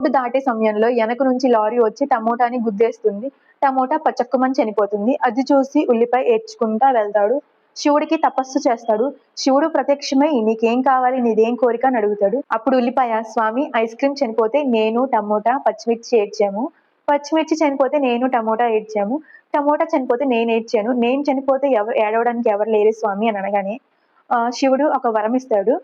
Road దాటే సమయంలో వెనక నుంచి లారీ వచ్చి టమోటాని గుద్దేస్తుంది. టమోటా పచ్చక్కమని చనిపోతుంది. అది చూసి ఉల్లిపాయ ఏడ్చుకుంటా వెళ్తాడు. శివుడికి తపస్సు చేస్తాడు. శివుడు ప్రత్యక్షమై నీకేం కావాలి? నీదేం కోరిక? అని అడుగుతాడు. అప్పుడు ఉల్లిపాయ స్వామి ఐస్ క్రీమ్ చనిపోతే నేను టమోటా పచ్చిమిర్చి ఏడ్చాము. పచ్చిమిర్చి చనిపోతే నేను టమోటా ఏడ్చాము. టమోటా చనిపోతే నేను ఏడ్చాను. నేను చనిపోతే ఎవరు ఏడవడానికి ఎవరు లేరు స్వామి? అని అనగానే శివుడు ఒక వరం ఇస్తాడు.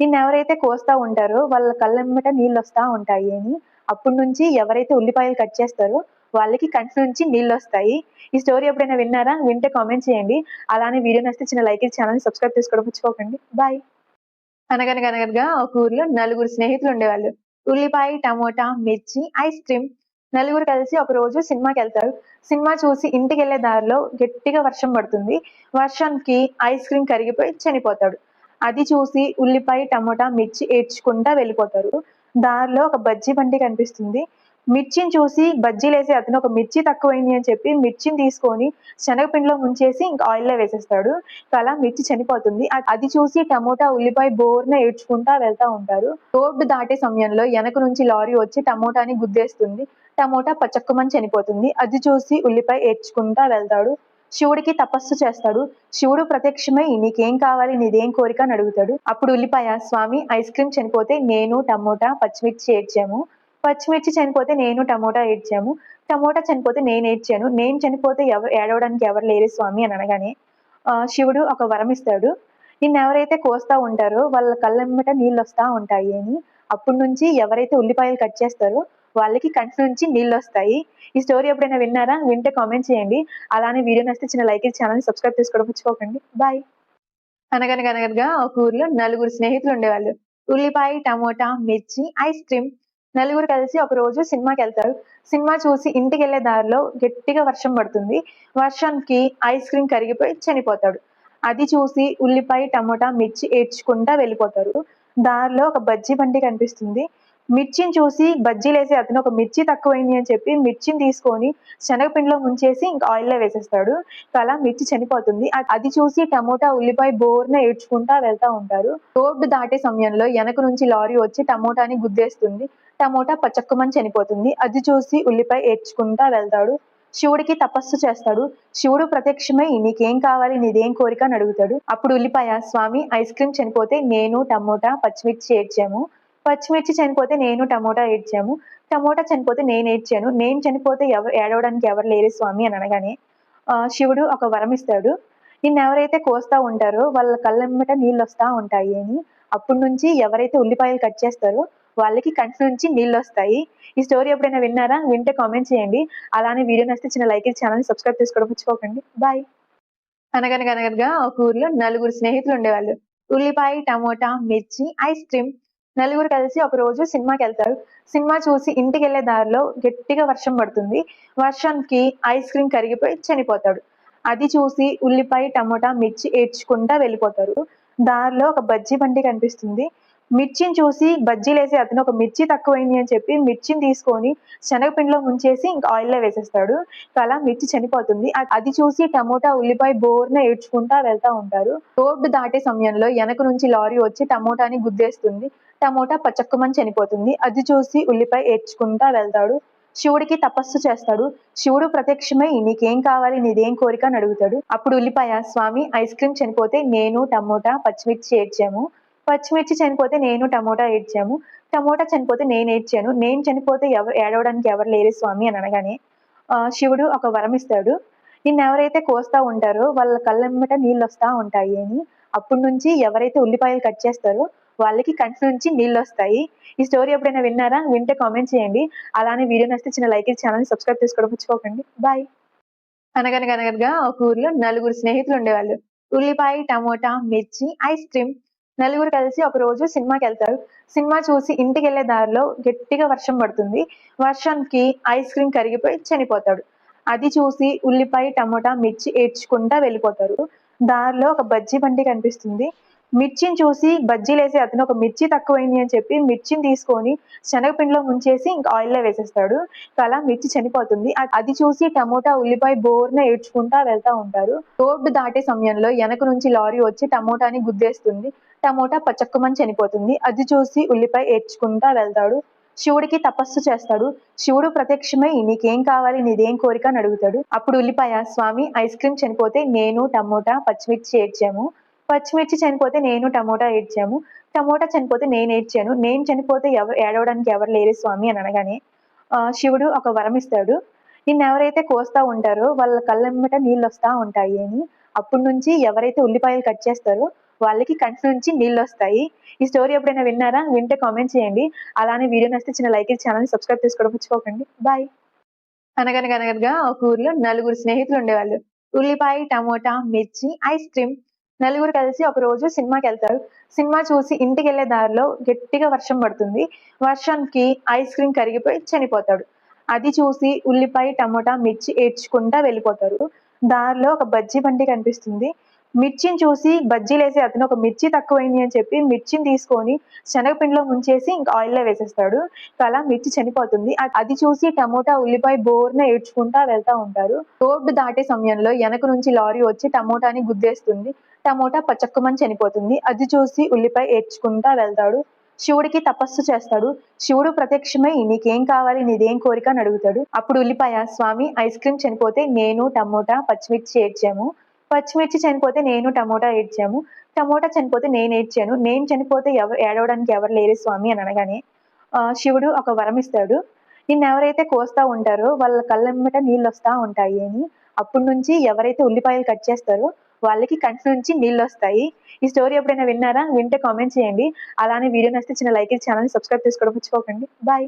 నిన్ను ఎవరైతే కోస్తా ఉంటారో వాళ్ళ కళ్ళెమ్మట నీళ్ళు వస్తా ఉంటాయి అని అప్పటి నుంచి ఎవరైతే ఉల్లిపాయలు కట్ చేస్తారో వాళ్ళకి కంటి నుంచి నీళ్ళు వస్తాయి. ఈ స్టోరీ ఎప్పుడైనా విన్నారా? వింటే కామెంట్ చేయండి. అలానే వీడియో నచ్చితే చిన్న లైక్ ఛానల్ సబ్స్క్రైబ్ చేసుకోవడం మర్చిపోకండి. బాయ్ అనగనగనగనగా ఒక ఊర్లో నలుగురు స్నేహితులు ఉండేవాళ్ళు. ఉల్లిపాయ టమోటా మిర్చి ఐస్ క్రీమ్. నలుగురు కలిసి ఒక రోజు సినిమాకి వెళ్తారు. సినిమా చూసి ఇంటికి వెళ్ళే దారిలో గట్టిగా వర్షం పడుతుంది. వర్షానికి ఐస్ క్రీమ్ కరిగిపోయి చనిపోతాడు. అది చూసి ఉల్లిపాయ టమోటా మిర్చి ఏడ్చుకుంటా వెళ్ళిపోతారు. దారిలో ఒక బజ్జీ బండి కనిపిస్తుంది. మిర్చిని చూసి బజ్జీలు వేసి అతను ఒక మిర్చి తక్కువైంది అని చెప్పి మిర్చిని తీసుకొని శనగపిండిలో ముంచేసి ఇంకా ఆయిల్లో వేసేస్తాడు. అలా మిర్చి చనిపోతుంది. అది చూసి టమోటా ఉల్లిపాయ బోర్న ఏడ్చుకుంటా వెళ్తా ఉంటారు. రోడ్డు దాటే సమయంలో వెనక నుంచి లారీ వచ్చి టమోటాని గుద్దేస్తుంది. టమోటా పచ్చక్కమని చనిపోతుంది. అది చూసి ఉల్లిపాయ ఏడ్చుకుంటా వెళ్తాడు. శివుడికి తపస్సు చేస్తాడు. శివుడు ప్రత్యక్షమై నీకేం కావాలి? నీదేం కోరిక? అని అడుగుతాడు. అప్పుడు ఉల్లిపాయ స్వామి ఐస్ క్రీమ్ చనిపోతే నేను టమోటా పచ్చిమిర్చి ఏడ్చాము. పచ్చిమిర్చి చనిపోతే నేను టమోటా ఏడ్చాము. టమోటా చనిపోతే నేను ఏడ్చాను. నేను చనిపోతే ఎవరు ఏడవడానికి ఎవరు లేరు స్వామి అని అనగానే ఆ, శివుడు ఒక వరం ఇస్తాడు. నిన్ను ఎవరైతే కోస్తా ఉంటారో వాళ్ళ కళ్ళెమ్మట నీళ్ళు వస్తా ఉంటాయి అని. అప్పటి నుంచి ఎవరైతే ఉల్లిపాయలు కట్ చేస్తారో వాళ్ళకి కంటి నుంచి నీళ్ళు వస్తాయి. ఈ స్టోరీ ఎప్పుడైనా విన్నారా? వింటే కామెంట్ చేయండి. అలానే వీడియో నచ్చితే చిన్న లైక్ ఛానల్ సబ్స్క్రైబ్ చేసుకోవడం మర్చిపోకండి. బాయ్ అనగనగనగనగా ఒక ఊర్లో నలుగురు స్నేహితులు ఉండేవాళ్ళు. ఉల్లిపాయ టమోటా మిర్చి ఐస్ క్రీమ్. నలుగురు కలిసి ఒక రోజు సినిమాకి వెళ్తారు. సినిమా చూసి ఇంటికి వెళ్ళే దారిలో గట్టిగా వర్షం పడుతుంది. వర్షానికి ఐస్ క్రీమ్ కరిగిపోయి చనిపోతాడు. అది చూసి ఉల్లిపాయ టమోటా మిర్చి ఏడ్చుకుంటా వెళ్ళిపోతారు. దారిలో ఒక బజ్జీ బండి కనిపిస్తుంది. మిర్చిని చూసి బజ్జీలు వేసి అతను ఒక మిర్చి తక్కువైంది అని చెప్పి మిర్చిని తీసుకొని శనగపిండిలో ముంచేసి ఇంకా ఆయిల్లో వేసేస్తాడు. అలా మిర్చి చనిపోతుంది. అది చూసి టమోటా ఉల్లిపాయ బోర్న ఏడ్చుకుంటా వెళ్తా ఉంటారు. రోడ్డు దాటే సమయంలో వెనక నుంచి లారీ వచ్చి టమోటాని గుద్దేస్తుంది. టమోటా పచ్చక్కమని చనిపోతుంది. అది చూసి ఉల్లిపాయ ఏడ్చుకుంటా వెళ్తాడు. శివుడికి తపస్సు చేస్తాడు. శివుడు ప్రత్యక్షమై నీకేం కావాలి? నీదేం కోరిక? అని అడుగుతాడు. అప్పుడు ఉల్లిపాయ స్వామి ఐస్ క్రీమ్ చనిపోతే నేను టమోటా పచ్చిమిర్చి ఏడ్చాము. పచ్చిమిర్చి చనిపోతే నేను టమోటా ఏడ్చాము. టమోటా చనిపోతే నేను ఏడ్చాను. నేను చనిపోతే ఎవరు ఏడవడానికి ఎవరు లేరు స్వామి అని అనగానే శివుడు ఒక వరం ఇస్తాడు. నిన్ను ఎవరైతే కోస్తా ఉంటారో వాళ్ళ కళ్ళెమ్మట నీళ్ళు వస్తా ఉంటాయి అని అప్పటి నుంచి ఎవరైతే ఉల్లిపాయలు కట్ చేస్తారో వాళ్ళకి కంటి నుంచి నీళ్ళు వస్తాయి ఈ స్టోరీ ఎప్పుడైనా విన్నారా? వింటే కామెంట్ చేయండి. అలానే వీడియో నచ్చితే చిన్న లైక్ ఛానల్ సబ్స్క్రైబ్ చేసుకోవడం మర్చిపోకండి. బాయ్. అనగనగనగనగా ఒక ఊర్లో నలుగురు స్నేహితులు ఉండేవాళ్ళు. ఉల్లిపాయ టమోటా మిర్చి ఐస్ క్రీమ్ నలుగురు కలిసి ఒక రోజు సినిమాకి వెళ్తారు. సినిమా చూసి ఇంటికి వెళ్ళే దారిలో గట్టిగా వర్షం పడుతుంది. వర్షానికి ఐస్ క్రీమ్ కరిగిపోయి చనిపోతాడు. అది చూసి ఉల్లిపాయ టమోటా మిర్చి ఏడ్చుకుంటా వెళ్ళిపోతారు. దారిలో ఒక బజ్జీ బండి కనిపిస్తుంది. మిర్చిని చూసి బజ్జీలు వేసి అతను ఒక మిర్చి తక్కువైంది అని చెప్పి మిర్చిని తీసుకొని శనగపిండిలో ముంచేసి ఇంకా ఆయిల్లో వేసేస్తాడు అలా మిర్చి చనిపోతుంది. అది చూసి టమోటా ఉల్లిపాయ బోర్న ఏడ్చుకుంటా వెళ్తా ఉంటారు. రోడ్డు దాటే సమయంలో వెనక నుంచి లారీ వచ్చి టమోటాని గుద్దేస్తుంది. టమోటా పచ్చక్కుమని చనిపోతుంది. అది చూసి ఉల్లిపాయ ఏడ్చుకుంటా వెళ్తాడు. శివుడికి తపస్సు చేస్తాడు. శివుడు ప్రత్యక్షమై నీకేం కావాలి? నీదేం కోరిక? అని అడుగుతాడు. అప్పుడు ఉల్లిపాయ స్వామి ఐస్ క్రీమ్ చనిపోతే నేను టమోటా పచ్చిమిర్చి ఏడ్చాము. పచ్చిమిర్చి చనిపోతే నేను టమోటా ఏడ్చాము. టమోటా చనిపోతే నేను ఏడ్చాను. నేను చనిపోతే ఎవరు ఏడవడానికి ఎవరు లేరు స్వామి అని అనగానే శివుడు ఒక వరం ఇస్తాడు. నిన్ను ఎవరైతే కోస్తా ఉంటారో వాళ్ళ కళ్ళెమ్మట నీళ్ళు వస్తా ఉంటాయి అని. అప్పటి నుంచి ఎవరైతే ఉల్లిపాయలు కట్ చేస్తారో వాళ్ళకి కంటి నుంచి నీళ్ళు వస్తాయి. ఈ స్టోరీ ఎప్పుడైనా విన్నారా? వింటే కామెంట్ చేయండి. అలానే వీడియో నచ్చితే చిన్న లైక్ ఛానల్ సబ్స్క్రైబ్ చేసుకోవడం మర్చిపోకండి. బాయ్ అనగనగనగనగా ఒక ఊర్లో నలుగురు స్నేహితులు ఉండేవాళ్ళు. ఉల్లిపాయ టమోటా మిర్చి ఐస్ క్రీమ్. నలుగురు కలిసి ఒక రోజు సినిమాకి వెళ్తారు. సినిమా చూసి ఇంటికి వెళ్ళే దారిలో గట్టిగా వర్షం పడుతుంది. వర్షానికి ఐస్ క్రీమ్ కరిగిపోయి చనిపోతాడు. అది చూసి ఉల్లిపాయ టమోటా మిర్చి ఏడ్చుకుంటా వెళ్ళిపోతారు. దారిలో ఒక బజ్జీ బండి కనిపిస్తుంది. మిర్చిని చూసి బజ్జీలు వేసి అతను ఒక మిర్చి తక్కువైంది అని చెప్పి మిర్చిని తీసుకొని శనగపిండిలో ముంచేసి ఇంకా ఆయిల్లో వేసేస్తాడు. అలా మిర్చి చనిపోతుంది. అది చూసి టమోటా ఉల్లిపాయ బోర్న ఏడ్చుకుంటా వెళ్తా ఉంటారు. రోడ్డు దాటే సమయంలో వెనక నుంచి లారీ వచ్చి టమోటాని గుద్దేస్తుంది. టమోటా పచ్చక్కమని చనిపోతుంది. అది చూసి ఉల్లిపాయ ఏడ్చుకుంటా వెళ్తాడు. శివుడికి తపస్సు చేస్తాడు. శివుడు ప్రత్యక్షమై నీకేం కావాలి? నీదేం కోరిక? అని అడుగుతాడు. అప్పుడు ఉల్లిపాయ స్వామి ఐస్ క్రీమ్ చనిపోతే నేను టమోటా పచ్చిమిర్చి ఏడ్చాము. పచ్చిమిర్చి చనిపోతే నేను టమోటా ఏడ్చాము టమోటా చనిపోతే నేను ఏడ్చాను నేను చనిపోతే ఎవరు ఏడవడానికి ఎవరు లేరు స్వామి అని అనగానే శివుడు ఒక వరం ఇస్తాడు. నిన్ను ఎవరైతే కోస్తా ఉంటారో వాళ్ళ కళ్ళెమ్మట నీళ్ళు వస్తా ఉంటాయి అని. అప్పటి నుంచి ఎవరైతే ఉల్లిపాయలు కట్ చేస్తారో వాళ్ళకి కంటి నుంచి నీళ్ళు వస్తాయి ఈ స్టోరీ ఎప్పుడైనా విన్నారా? వింటే కామెంట్ చేయండి. అలానే వీడియో నచ్చితే చిన్న లైక్ ఛానల్ని సబ్స్క్రైబ్ చేసుకోవడం మర్చిపోకండి. బాయ్. అనగనగనగనగా ఒక ఊర్లో నలుగురు స్నేహితులు ఉండేవాళ్ళు. ఉల్లిపాయ టమోటా మిర్చి ఐస్ క్రీమ్. నలుగురు కలిసి ఒక రోజు సినిమాకి వెళ్తారు. సినిమా చూసి ఇంటికి వెళ్ళే దారిలో గట్టిగా వర్షం పడుతుంది. వర్షానికి ఐస్ క్రీమ్ కరిగిపోయి చనిపోతాడు. అది చూసి ఉల్లిపాయ టమోటా మిర్చి ఏడ్చుకుంటా వెళ్ళిపోతారు. దారిలో ఒక బజ్జీ బండి కనిపిస్తుంది. మిర్చిని చూసి బజ్జీలేసి అతను ఒక మిర్చి తక్కువైంది అని చెప్పి మిర్చిని తీసుకొని శనగపిండిలో ముంచేసి ఇంకా ఆయిల్లో వేసేస్తాడు. అలా మిర్చి చనిపోతుంది. అది చూసి టమోటా ఉల్లిపాయ బోర్న ఏడ్చుకుంటా వెళ్తా ఉంటారు. రోడ్డు దాటే సమయంలో వెనక నుంచి లారీ వచ్చి టమోటాని గుద్దేస్తుంది. టమోటా పచ్చక్కుమని చనిపోతుంది. అది చూసి ఉల్లిపాయ ఏడ్చుకుంటా వెళ్తాడు. శివుడికి తపస్సు చేస్తాడు. శివుడు ప్రత్యక్షమై నీకేం కావాలి? నీదేం కోరిక? అని అడుగుతాడు. అప్పుడు ఉల్లిపాయ స్వామి ఐస్ క్రీమ్ చనిపోతే నేను టమోటా పచ్చిమిర్చి ఏడ్చాము. పచ్చిమిర్చి చనిపోతే నేను టమోటా ఏడ్చాము. టమోటా చనిపోతే నేను ఏడ్చాను. నేను చనిపోతే ఎవరు ఏడవడానికి ఎవరు లేరు స్వామి? అని అనగానే శివుడు ఒక వరం ఇస్తాడు. నిన్ను ఎవరైతే కోస్తా ఉంటారో వాళ్ళ కళ్ళ నీళ్ళు వస్తా ఉంటాయి అని. అప్పటి నుంచి ఎవరైతే ఉల్లిపాయలు కట్ చేస్తారో వాళ్ళకి కంటి నుంచి నీళ్ళు వస్తాయి. ఈ స్టోరీ ఎప్పుడైనా విన్నారా? వింటే కామెంట్ చేయండి. అలానే వీడియో నచ్చితే చిన్న లైక్ ఛానల్ సబ్స్క్రైబ్ చేసుకోవడం మర్చిపోకండి. బాయ్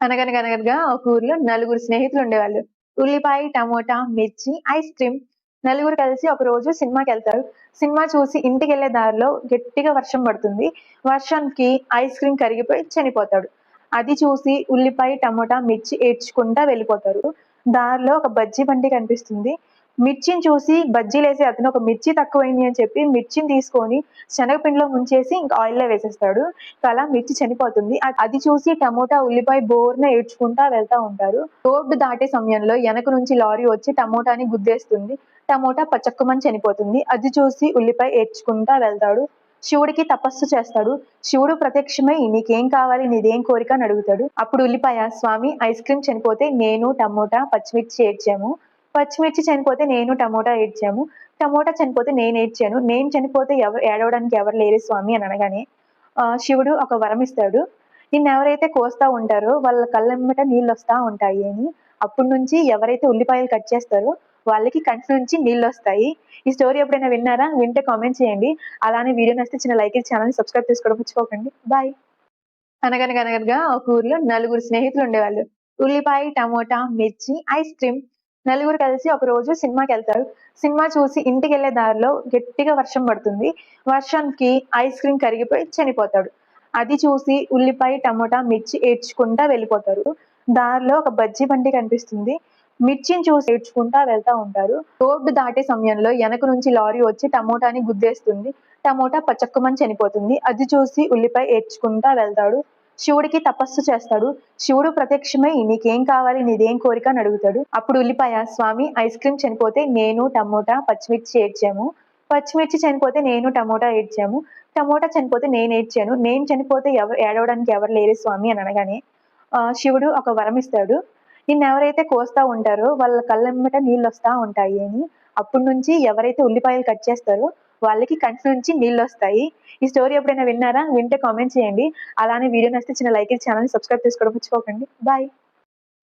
అనగనగనగనగా ఒక ఊర్లో నలుగురు స్నేహితులు ఉండేవాళ్ళు. ఉల్లిపాయ టమోటా మిర్చి ఐస్ క్రీమ్ నలుగురు కలిసి ఒక రోజు సినిమాకి వెళ్తారు. సినిమా చూసి ఇంటికి వెళ్ళే దారిలో గట్టిగా వర్షం పడుతుంది. వర్షానికి ఐస్ క్రీమ్ కరిగిపోయి చనిపోతాడు. అది చూసి ఉల్లిపాయ టమోటా మిర్చి ఏడ్చుకుంటా వెళ్ళిపోతారు. దారిలో ఒక బజ్జీ బండి కనిపిస్తుంది. మిర్చిని చూసి బజ్జీలు వేసి అతను ఒక మిర్చి తక్కువైంది అని చెప్పి మిర్చిని తీసుకొని శనగపిండిలో ముంచేసి ఇంకా ఆయిల్లో వేసేస్తాడు. అలా మిర్చి చనిపోతుంది. అది చూసి టమోటా ఉల్లిపాయ బోర్న ఏడ్చుకుంటా వెళ్తా ఉంటారు. రోడ్డు దాటే సమయంలో వెనక నుంచి లారీ వచ్చి టమోటాని గుద్దేస్తుంది. టమోటా పచ్చక్కమని చనిపోతుంది. అది చూసి ఉల్లిపాయ ఏడ్చుకుంటా వెళ్తాడు. శివుడికి తపస్సు చేస్తాడు. శివుడు ప్రత్యక్షమై నీకేం కావాలి? నీదేం కోరిక? అని అడుగుతాడు. అప్పుడు ఉల్లిపాయ స్వామి ఐస్ క్రీమ్ చనిపోతే నేను టమోటా పచ్చిమిర్చి ఏడ్చాము. పచ్చిమిర్చి చనిపోతే నేను టమోటా ఏడ్చాము. టమోటా చనిపోతే నేను ఏడ్చాను. నేను చనిపోతే ఎవరు ఏడవడానికి ఎవరు లేరు స్వామి అని అనగానే శివుడు ఒక వరం ఇస్తాడు. నిన్ను ఎవరైతే కోస్తా ఉంటారో వాళ్ళ కళ్ళెమ్మట నీళ్ళు వస్తా ఉంటాయి అని అప్పటి నుంచి ఎవరైతే ఉల్లిపాయలు కట్ చేస్తారో వాళ్ళకి కంటి నుంచి నీళ్ళు వస్తాయి ఈ స్టోరీ ఎప్పుడైనా విన్నారా? వింటే కామెంట్ చేయండి. అలానే వీడియో నచ్చితే చిన్న లైక్ ఛానల్ సబ్స్క్రైబ్ చేసుకోవడం మర్చిపోకండి. బాయ్. అనగనగనగనగా ఒక ఊర్లో నలుగురు స్నేహితులు ఉండేవాళ్ళు. ఉల్లిపాయ టమోటా మిర్చి ఐస్ క్రీమ్ నలుగురు కలిసి ఒక రోజు సినిమాకి వెళ్తారు. సినిమా చూసి ఇంటికి వెళ్ళే దారిలో గట్టిగా వర్షం పడుతుంది. వర్షానికి ఐస్ క్రీమ్ కరిగిపోయి చనిపోతాడు. అది చూసి ఉల్లిపాయ టమోటా మిర్చి ఏడ్చుకుంటా వెళ్ళిపోతారు. దారిలో ఒక బజ్జీ బండి కనిపిస్తుంది. మిర్చిని చూసి ఏడ్చుకుంటా వెళ్తా ఉంటారు. రోడ్డు దాటే సమయంలో వెనక నుంచి లారీ వచ్చి టమోటాని గుద్దేస్తుంది. టమోటా పచ్చక్కుమని చనిపోతుంది. అది చూసి ఉల్లిపాయ ఏడ్చుకుంటా వెళ్తాడు. శివుడికి తపస్సు చేస్తాడు. శివుడు ప్రత్యక్షమై నీకేం కావాలి? నీదేం కోరిక? అని అడుగుతాడు. అప్పుడు ఉల్లిపాయ స్వామి ఐస్ క్రీమ్ చనిపోతే నేను టమోటా పచ్చిమిర్చి ఏడ్చాము. పచ్చిమిర్చి చనిపోతే నేను టమోటా ఏడ్చాము. టమోటా చనిపోతే నేను ఏడ్చాను. నేను చనిపోతే ఎవరు ఏడవడానికి ఎవరు లేరు స్వామి అని అనగానే శివుడు ఒక వరం ఇస్తాడు. నిన్ను ఎవరైతే కోస్తా ఉంటారో వాళ్ళ కళ్ళెమ్మట నీళ్ళు వస్తా ఉంటాయి అని. అప్పటి నుంచి ఎవరైతే ఉల్లిపాయలు కట్ చేస్తారో వాళ్ళకి కంటి నుంచి నీళ్ళు వస్తాయి. ఈ స్టోరీ ఎప్పుడైనా విన్నారా? వింటే కామెంట్ చేయండి. అలానే వీడియో నచ్చితే చిన్న లైక్ ఛానల్ సబ్స్క్రైబ్ చేసుకోవడం మర్చిపోకండి. బాయ్.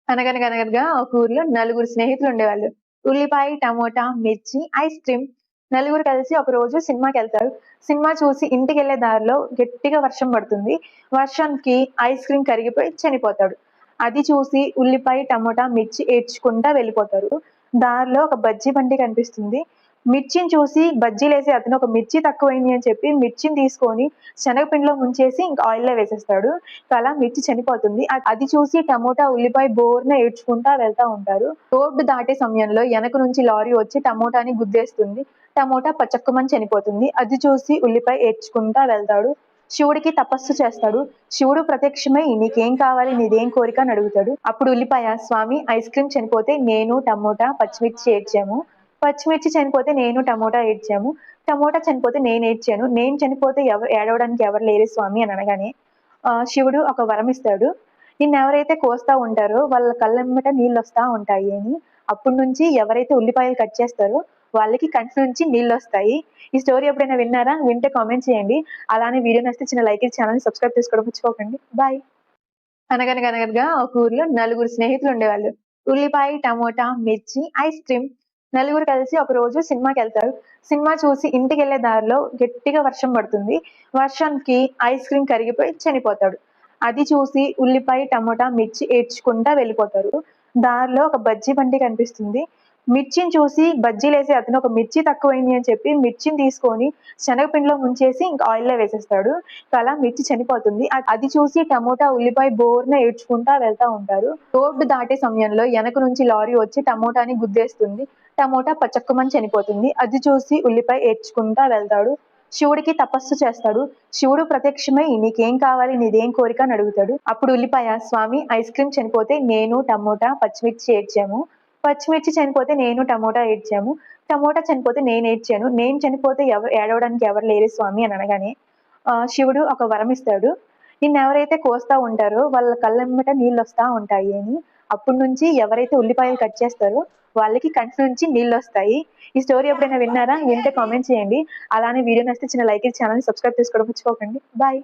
అనగనగనగనగా ఒక ఊర్లో నలుగురు స్నేహితులు ఉండేవాళ్ళు. ఉల్లిపాయ టమోటా మిర్చి ఐస్ క్రీమ్. నలుగురు కలిసి ఒక రోజు సినిమాకి వెళ్తారు. సినిమా చూసి ఇంటికి వెళ్ళే దారిలో గట్టిగా వర్షం పడుతుంది. వర్షానికి ఐస్ క్రీమ్ కరిగిపోయి చనిపోతాడు. అది చూసి ఉల్లిపాయ టమోటా మిర్చి ఏడ్చుకుంటా వెళ్ళిపోతారు. దారిలో ఒక బజ్జీ బండి కనిపిస్తుంది. మిర్చిని చూసి బజ్జీలు వేసి అతను ఒక మిర్చి తక్కువైంది అని చెప్పి మిర్చిని తీసుకొని శనగపిండిలో ముంచేసి ఇంకా ఆయిల్లో వేసేస్తాడు. అలా మిర్చి చనిపోతుంది. అది చూసి టమోటా ఉల్లిపాయ బోర్న ఏడ్చుకుంటా వెళ్తా ఉంటారు. రోడ్డు దాటే సమయంలో వెనక నుంచి లారీ వచ్చి టమోటాని గుద్దేస్తుంది. టమోటా పచ్చక్కుమని చనిపోతుంది. అది చూసి ఉల్లిపాయ ఏడ్చుకుంటా వెళ్తాడు. శివుడికి తపస్సు చేస్తాడు. శివుడు ప్రత్యక్షమై నీకేం కావాలి? నీదేం కోరిక? అని అడుగుతాడు. అప్పుడు ఉల్లిపాయ స్వామి ఐస్ క్రీమ్ చనిపోతే నేను టమోటా పచ్చిమిర్చి ఏడ్చాము. పచ్చిమిర్చి చనిపోతే నేను టమోటా ఏడ్చాము టమోటా చనిపోతే నేను ఏడ్చాను నేను చనిపోతే ఎవరు ఏడవడానికి ఎవరు లేరు స్వామి అని అనగానే శివుడు ఒక వరం ఇస్తాడు. నిన్ను ఎవరైతే కోస్తా ఉంటారో వాళ్ళ కళ్ళెమ్మట నీళ్ళు వస్తా ఉంటాయి అని. అప్పటి నుంచి ఎవరైతే ఉల్లిపాయలు కట్ చేస్తారో వాళ్ళకి కంటి నుంచి నీళ్ళు వస్తాయి ఈ స్టోరీ ఎప్పుడైనా విన్నారా? వింటే కామెంట్ చేయండి. అలానే వీడియో నచ్చితే చిన్న లైక్ ఛానల్ సబ్స్క్రైబ్ చేసుకోవడం మర్చిపోకండి. బాయ్. అనగనగనగనగా ఒక ఊర్లో నలుగురు స్నేహితులు ఉండేవాళ్ళు. ఉల్లిపాయ టమోటా మిర్చి ఐస్ క్రీమ్ నలుగురు కలిసి ఒక రోజు సినిమాకి వెళ్తారు. సినిమా చూసి ఇంటికి వెళ్ళే దారిలో గట్టిగా వర్షం పడుతుంది. వర్షానికి ఐస్ క్రీమ్ కరిగిపోయి చనిపోతాడు. అది చూసి ఉల్లిపాయ టమోటా మిర్చి ఏడ్చుకుంటా వెళ్ళిపోతారు. దారిలో ఒక బజ్జీ బండి కనిపిస్తుంది. మిర్చిని చూసి బజ్జీలేసి అతను ఒక మిర్చి తక్కువైంది అని చెప్పి మిర్చిని తీసుకొని శనగపిండిలో ముంచేసి ఇంకా ఆయిల్లో వేసేస్తాడు. అలా మిర్చి చనిపోతుంది. అది చూసి టమోటా ఉల్లిపాయ బోర్న ఏడ్చుకుంటా వెళ్తా ఉంటారు. రోడ్డు దాటే సమయంలో వెనక నుంచి లారీ వచ్చి టమోటాని గుద్దేస్తుంది. టమోటా పచ్చక్కమని చనిపోతుంది. అది చూసి ఉల్లిపాయ ఏడ్చుకుంటా వెళ్తాడు. శివుడికి తపస్సు చేస్తాడు. శివుడు ప్రత్యక్షమై నీకేం కావాలి? నీదేం కోరిక? అని అడుగుతాడు. అప్పుడు ఉల్లిపాయ స్వామి ఐస్ క్రీమ్ చనిపోతే నేను టమోటా పచ్చిమిర్చి ఏడ్చాము. పచ్చిమిర్చి చనిపోతే నేను టమోటా ఏడ్చాము. టమోటా చనిపోతే నేను ఏడ్చాను. నేను చనిపోతే ఎవరు ఏడవడానికి ఎవరు లేరు స్వామి అని అనగానే శివుడు ఒక వరం ఇస్తాడు. నిన్ను ఎవరైతే కోస్తా ఉంటారో వాళ్ళ కళ్ళెమ్మట నీళ్ళు వస్తా ఉంటాయి అని అప్పటి నుంచి ఎవరైతే ఉల్లిపాయలు కట్ చేస్తారో వాళ్ళకి కంటి నుంచి నీళ్ళు వస్తాయి ఈ స్టోరీ ఎప్పుడైనా విన్నారా? వింటే కామెంట్ చేయండి. అలానే వీడియో నచ్చితే చిన్న లైక్ ఛానల్ సబ్స్క్రైబ్ చేసుకోవడం మర్చిపోకండి. బాయ్.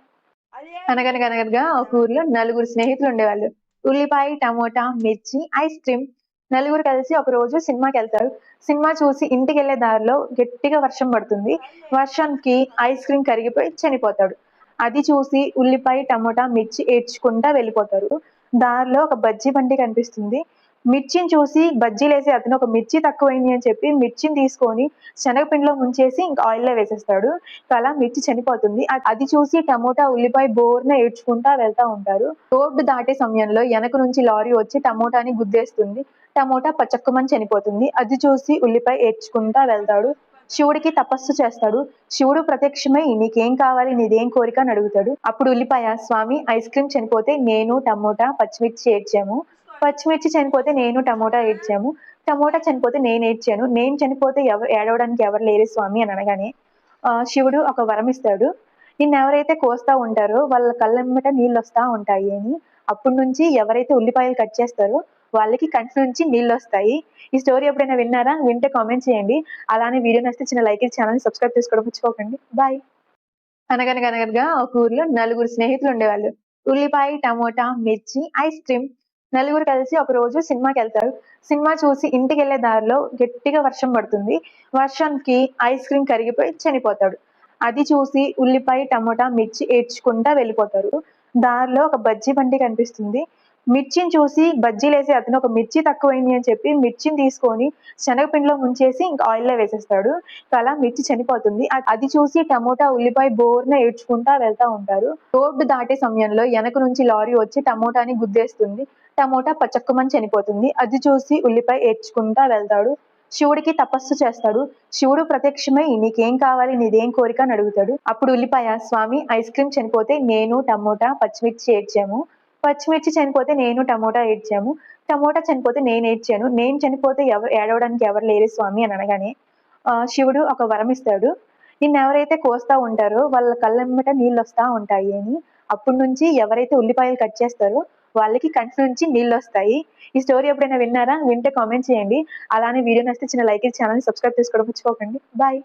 అనగనగనగనగా ఒక ఊర్లో నలుగురు స్నేహితులు ఉండేవాళ్ళు. ఉల్లిపాయ టమోటా మిర్చి ఐస్ క్రీమ్ నలుగురు కలిసి ఒక రోజు సినిమాకి వెళ్తారు. సినిమా చూసి ఇంటికి వెళ్ళే దారిలో గట్టిగా వర్షం పడుతుంది. వర్షానికి ఐస్ క్రీమ్ కరిగిపోయి చనిపోతాడు. అది చూసి ఉల్లిపాయ టమోటా మిర్చి ఏడ్చుకుంటా వెళ్ళిపోతారు. దారిలో ఒక బజ్జీ బండి కనిపిస్తుంది. మిర్చిని చూసి బజ్జీలు వేసి అతను ఒక మిర్చి తక్కువైంది అని చెప్పి మిర్చిని తీసుకొని శనగపిండిలో ముంచేసి ఇంకా ఆయిల్లో వేసేస్తాడు. అలా మిర్చి చనిపోతుంది. అది చూసి టమోటా ఉల్లిపాయ బోర్న ఏడ్చుకుంటా వెళ్తా ఉంటారు. రోడ్డు దాటే సమయంలో వెనక నుంచి లారీ వచ్చి టమోటాని గుద్దేస్తుంది. టమోటా పచ్చక్కమని చనిపోతుంది. అది చూసి ఉల్లిపాయ ఏడ్చుకుంటా వెళ్తాడు. శివుడికి తపస్సు చేస్తాడు. శివుడు ప్రత్యక్షమై నీకేం కావాలి? నీదేం కోరిక? అని అడుగుతాడు. అప్పుడు ఉల్లిపాయ స్వామి ఐస్ క్రీమ్ చనిపోతే నేను టమోటా పచ్చిమిర్చి ఏడ్చాము. పచ్చిమిర్చి చనిపోతే నేను టమోటా ఏడ్చాము. టమోటా చనిపోతే నేను ఏడ్చాను. నేను చనిపోతే ఎవరు ఏడవడానికి ఎవరు లేరు స్వామి అని అనగానే శివుడు ఒక వరం ఇస్తాడు. నిన్ను ఎవరైతే కోస్తా ఉంటారో వాళ్ళ కళ్ళెమ్మట నీళ్ళు వస్తా ఉంటాయి అని అప్పటి నుంచి ఎవరైతే ఉల్లిపాయలు కట్ చేస్తారో వాళ్ళకి కంటి నుంచి నీళ్ళు వస్తాయి. ఈ స్టోరీ ఎప్పుడైనా విన్నారా? వింటే కామెంట్ చేయండి. అలానే వీడియో నచ్చితే చిన్న లైక్ ఛానల్ సబ్స్క్రైబ్ చేసుకోవడం మర్చిపోకండి. బాయ్. అనగనగనగనగా ఒక ఊర్లో నలుగురు స్నేహితులు ఉండేవాళ్ళు. ఉల్లిపాయ టమోటా మిర్చి ఐస్ క్రీమ్ నలుగురు కలిసి ఒక రోజు సినిమాకి వెళ్తారు. సినిమా చూసి ఇంటికి వెళ్ళే దారిలో గట్టిగా వర్షం పడుతుంది. వర్షానికి ఐస్ క్రీమ్ కరిగిపోయి చనిపోతాడు. అది చూసి ఉల్లిపాయ టమోటా మిర్చి ఏడ్చుకుంటా వెళ్ళిపోతారు. దారిలో ఒక బజ్జీ బండి కనిపిస్తుంది. మిర్చిని చూసి బజ్జీ వేసి అతను ఒక మిర్చి తక్కువైంది అని చెప్పి మిర్చిని తీసుకొని శనగపిండిలో ముంచేసి ఇంకా ఆయిల్లో వేసేస్తాడు. అలా మిర్చి చనిపోతుంది. అది చూసి టమోటా ఉల్లిపాయ బోర్న ఏడ్చుకుంటా వెళ్తా ఉంటారు. రోడ్డు దాటే సమయంలో వెనక నుంచి లారీ వచ్చి టమోటాని గుద్దేస్తుంది. టమోటా పచ్చక్కుమని చనిపోతుంది. అది చూసి ఉల్లిపాయ ఏడ్చుకుంటా వెళ్తాడు. శివుడికి తపస్సు చేస్తాడు. శివుడు ప్రత్యక్షమై నీకేం కావాలి? నీదేం కోరిక? అని అడుగుతాడు. అప్పుడు ఉల్లిపాయ స్వామి ఐస్ క్రీమ్ చనిపోతే నేను టమోటా పచ్చిమిర్చి ఏడ్చాము. పచ్చిమిర్చి చనిపోతే నేను టమోటా ఏడ్చాము. టమోటా చనిపోతే నేను ఏడ్చాను. నేను చనిపోతే ఎవరు ఏడవడానికి ఎవరు లేరు స్వామి అని అనగానే శివుడు ఒక వరం ఇస్తాడు. నిన్ను ఎవరైతే కోస్తా ఉంటారో వాళ్ళ కళ్ళెమ్మట నీళ్ళు వస్తా ఉంటాయి అని. అప్పటి నుంచి ఎవరైతే ఉల్లిపాయలు కట్ చేస్తారో వాళ్ళకి కంటి నుంచి నీళ్ళు వస్తాయి. ఈ స్టోరీ ఎప్పుడైనా విన్నారా? వింటే కామెంట్ చేయండి. అలానే వీడియో నచ్చితే చిన్న లైక్ ఛానల్ సబ్స్క్రైబ్ చేసుకోవడం మర్చిపోకండి. బాయ్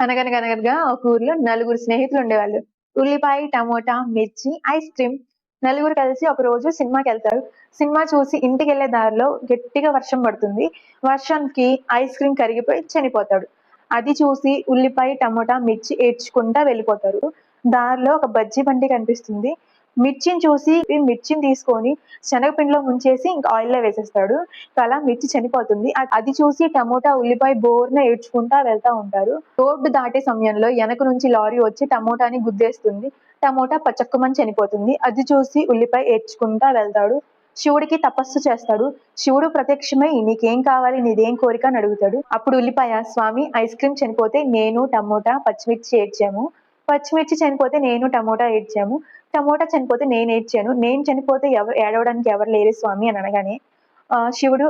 అనగనగనగనగా ఒక ఊర్లో నలుగురు స్నేహితులు ఉండేవాళ్ళు. ఉల్లిపాయ టమోటా మిర్చి ఐస్ క్రీమ్. నలుగురు కలిసి ఒక రోజు సినిమాకి వెళ్తారు. సినిమా చూసి ఇంటికి వెళ్ళే దారిలో గట్టిగా వర్షం పడుతుంది. వర్షానికి ఐస్ క్రీమ్ కరిగిపోయి చనిపోతాడు. అది చూసి ఉల్లిపాయ టమోటా మిర్చి ఏడ్చుకుంటా వెళ్ళిపోతారు. దారిలో ఒక బజ్జీ బండి కనిపిస్తుంది. మిర్చిని చూసి మిర్చిని తీసుకొని శనగపిండిలో ముంచేసి ఇంకా ఆయిల్లో వేసేస్తాడు. అలా మిర్చి చనిపోతుంది. అది చూసి టమోటా ఉల్లిపాయ బోర్న ఏడ్చుకుంటా వెళ్తా ఉంటారు. రోడ్డు దాటే సమయంలో వెనక నుంచి లారీ వచ్చి టమోటాని గుద్దేస్తుంది. టమోటా పచ్చక్కమని చనిపోతుంది. అది చూసి ఉల్లిపాయ ఏడ్చుకుంటా వెళ్తాడు. శివుడికి తపస్సు చేస్తాడు. శివుడు ప్రత్యక్షమై నీకేం కావాలి? నీదేం కోరిక? అని అడుగుతాడు. అప్పుడు ఉల్లిపాయ స్వామి ఐస్ క్రీమ్ చనిపోతే నేను టమోటా పచ్చిమిర్చి ఏడ్చాము. పచ్చిమిర్చి చనిపోతే నేను టమోటా ఏడ్చాము. టమోటా చనిపోతే నేను ఏడ్చాను. నేను చనిపోతే ఎవరు ఏడవడానికి ఎవరు లేరు స్వామి అని అనగానే ఆ, శివుడు